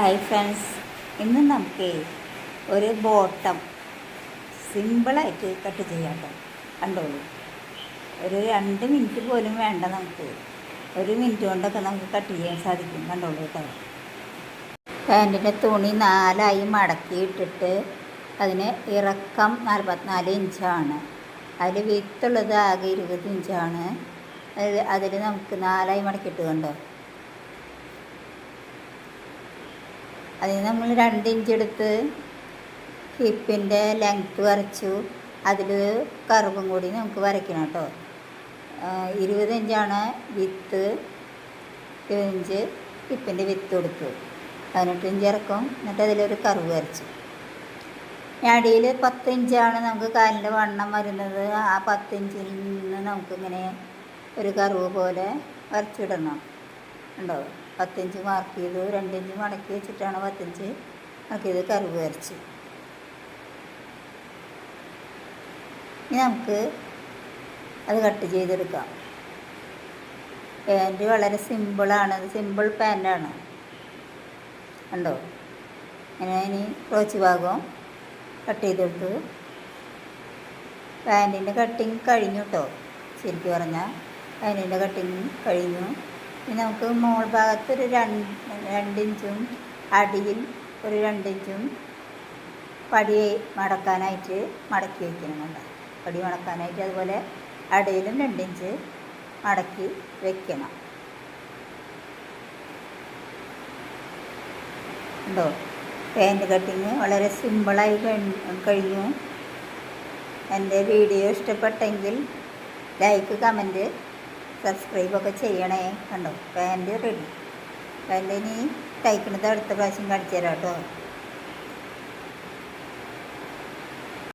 Hi friends ഇന്ന് നമുക്ക് ഒരു ബോട്ടം സിമ്പിളായിട്ട് കട്ട് ചെയ്യാം കേട്ടോ. കണ്ടോളൂ. ഒരു രണ്ട് മിനിറ്റ് പോലും വേണ്ട നമുക്ക്. ഒരു മിനിറ്റ് കൊണ്ടൊക്കെ നമുക്ക് കട്ട് ചെയ്യാൻ സാധിക്കും. കണ്ടോളൂ കേട്ടോ. പാന്റിന്റെ തുണി നാലായി മടക്കി ഇട്ടിട്ട് അതിന് ഇറക്കം നാൽപ്പത്തിനാല് ഇഞ്ചാണ്. അതിൽ വിത്തുള്ളത് ആകെ ഇരുപത് ഇഞ്ചാണ്. അതിൽ നമുക്ക് നാലായി മടക്കിയിട്ട് കണ്ടോ. അതിന് നമ്മൾ രണ്ട് ഇഞ്ച് എടുത്ത് ഹിപ്പിന്റെ ലെങ്ത് വരച്ചു. അതിൽ കർവും കൂടി നമുക്ക് വരയ്ക്കണം കേട്ടോ. ഇരുപത് ഇഞ്ചാണ് വിത്ത് ഇരുപത് ഇഞ്ച് ഹിപ്പിന്റെ വിത്ത് കൊടുത്തു. പതിനെട്ട് ഇഞ്ച് ഇറക്കും. എന്നിട്ട് അതിലൊരു കർവ് വരച്ചു. അടിയിൽ പത്ത് ഇഞ്ചാണ് നമുക്ക് കാലിന്റെ വണ്ണം വരുന്നത്. ആ പത്ത് ഇഞ്ചിൽ നിന്ന് നമുക്കിങ്ങനെ ഒരു കറുവ് പോലെ വരച്ചിടണം. ഉണ്ടോ? പത്തിഞ്ച് മാർക്ക് ചെയ്തു രണ്ടിഞ്ച് മടക്കി വെച്ചിട്ടാണ് പത്തിഞ്ച് ആക്കിയത് കറിവ് വരച്ച്. ഇനി നമുക്ക് അത് കട്ട് ചെയ്തെടുക്കാം. പാന്റ് വളരെ സിമ്പിളാണ് സിമ്പിൾ പാന്റാണ് ഉണ്ടോ അങ്ങനെ ഇനി ക്രോച്ച് ഭാഗം കട്ട് ചെയ്തെടുത്തു പാന്റിന്റെ കട്ടിങ് കഴിഞ്ഞു കേട്ടോ ശരിക്കും പറഞ്ഞാൽ പാന്റിന്റെ കട്ടിങ് കഴിഞ്ഞു. ഇനി നമുക്ക് മോൾ ഭാഗത്ത് ഒരു രണ്ട് രണ്ടിഞ്ചും അടിയിൽ ഒരു രണ്ടിഞ്ചും പടി മടക്കാനായിട്ട് മടക്കി വയ്ക്കണം പടി മടക്കാനായിട്ട് അതുപോലെ അടിയിലും രണ്ടിഞ്ച് മടക്കി വെക്കണം. ഉണ്ടോ? പാന്റ് കട്ടിങ് വളരെ സിമ്പിളായി കഴിഞ്ഞു എന്റെ വീഡിയോ ഇഷ്ടപ്പെട്ടെങ്കിൽ ലൈക്ക് കമന്റ് സബ്സ്ക്രൈബൊക്കെ ചെയ്യണേ. കണ്ടോ? പാന്റ് റെഡി പാന്റ് ഇനി തയ്ക്കണത് അടുത്ത പ്രാവശ്യം കാണിച്ചു തരാം കേട്ടോ.